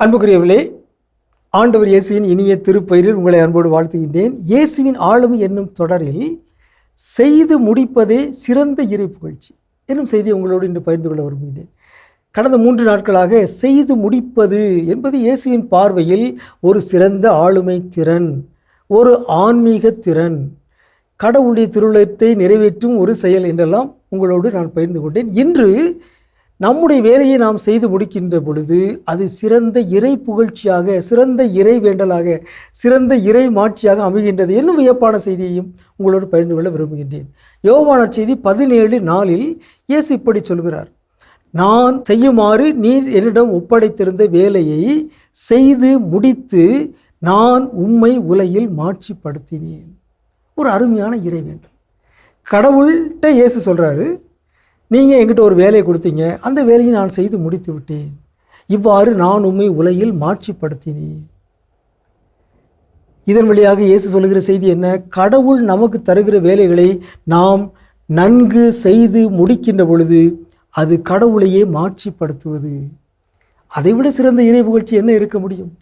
அன்புக்குரியவர்களே ஆண்டவர் இயேசுவின் இனிய திருப்பயிரில் உங்களை அன்போடு வாழ்த்துகின்றேன். இயேசுவின் ஆளுமை என்னும் தொடரில் செய்து முடிப்பதே சிறந்த இறை புகழ்ச்சி என்னும் செய்தியை உங்களோடு இன்று பகிர்ந்து கொள்ள விரும்புகின்றேன். கடந்த மூன்று நாட்களாக செய்து முடிப்பது என்பது இயேசுவின் பார்வையில் ஒரு சிறந்த ஆளுமை திறன் ஒரு ஆன்மீக திறன். கடவுளுடைய திருவுளத்தை நிறைவேற்றும் ஒரு செயல் என்றெல்லாம் உங்களோடு நான் பகிர்ந்து கொண்டேன். இன்று நம்முடைய வேலையை நாம் செய்து முடிக்கின்ற பொழுது அது சிறந்த இறை புகழ்ச்சியாக சிறந்த இறை வேண்டலாக சிறந்த இறை மாட்சியாக அமைகின்றது என்னும் வியப்பான செய்தியையும் உங்களோடு பகிர்ந்து கொள்ள விரும்புகின்றேன். யோவான செய்தி பதினேழு நாளில் இயேசு இப்படி சொல்கிறார் நான் செய்யுமாறு நீர் என்னிடம் ஒப்படைத்திருந்த வேலையை செய்து முடித்து நான் உம்மை உலகில் மாட்சிப்படுத்தினேன். ஒரு அருமையான இறை வேண்டல். கடவுள்கிட்ட இயேசு சொல்கிறாரு நீங்கள் என்கிட்ட ஒரு வேலையை கொடுத்தீங்க. அந்த வேலையை நான் செய்து முடித்து விட்டேன். இவ்வாறு நான் உண்மை உலகில் மாட்சிப்படுத்தினேன். இதன் வழியாக இயேசு சொல்லுகிற செய்தி என்ன? கடவுள் நமக்கு தருகிற வேலைகளை நாம் நன்கு செய்து முடிக்கின்ற பொழுது அது கடவுளையே மாட்சிப்படுத்துவது. அதைவிட சிறந்த இறை புகழ்ச்சி என்ன இருக்க முடியும்?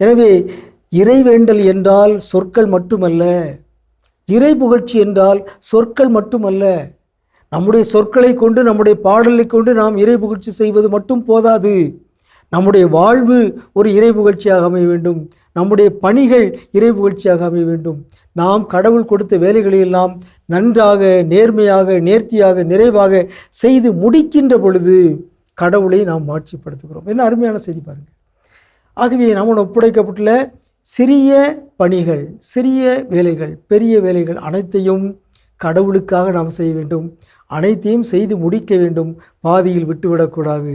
எனவே இறைவேண்டல் என்றால் சொற்கள் மட்டுமல்ல. இறை புகழ்ச்சி என்றால் சொற்கள் மட்டுமல்ல. நம்முடைய சொற்களை கொண்டு நம்முடைய பாடலை கொண்டு நாம் இறை புகழ்ச்சி செய்வது மட்டும் போதாது. நம்முடைய வாழ்வு ஒரு இறை புகழ்ச்சியாக அமைய வேண்டும். நம்முடைய பணிகள் இறை புகழ்ச்சியாக அமைய வேண்டும். நாம் கடவுள் கொடுத்த வேலைகளையெல்லாம் நன்றாக நேர்மையாக நேர்த்தியாக நிறைவாக செய்து முடிக்கின்ற பொழுது கடவுளை நாம் மாட்சிப்படுத்துகிறோம். என்ன அருமையான செய்தி பாருங்கள் ஆகவே நம்ம ஒப்படைக்கப்பட்டுள்ள சிறிய பணிகள் சிறிய வேலைகள் பெரிய வேலைகள் அனைத்தையும் கடவுளுக்காக நாம் செய்ய வேண்டும். அனைத்தையும் செய்து முடிக்க வேண்டும். பாதியில் விட்டுவிடக்கூடாது.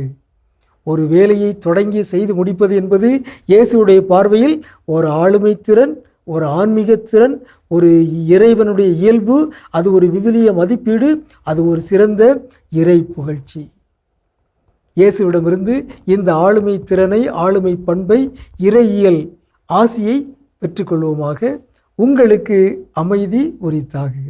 ஒரு வேலையை தொடங்கி செய்து முடிப்பது என்பது இயேசுடைய பார்வையில் ஒரு ஆளுமை திறன் ஒரு ஆன்மீக திறன் ஒரு இறைவனுடைய இயல்பு அது ஒரு விவிலிய மதிப்பீடு அது ஒரு சிறந்த இறை புகழ்ச்சி. இயேசுவிடமிருந்து இந்த ஆளுமை திறனை ஆளுமை பண்பை இறையியல் ஆசியை பெற்றுக்கொள்வோமாக. உங்களுக்கு அமைதி உரித்தாகுக.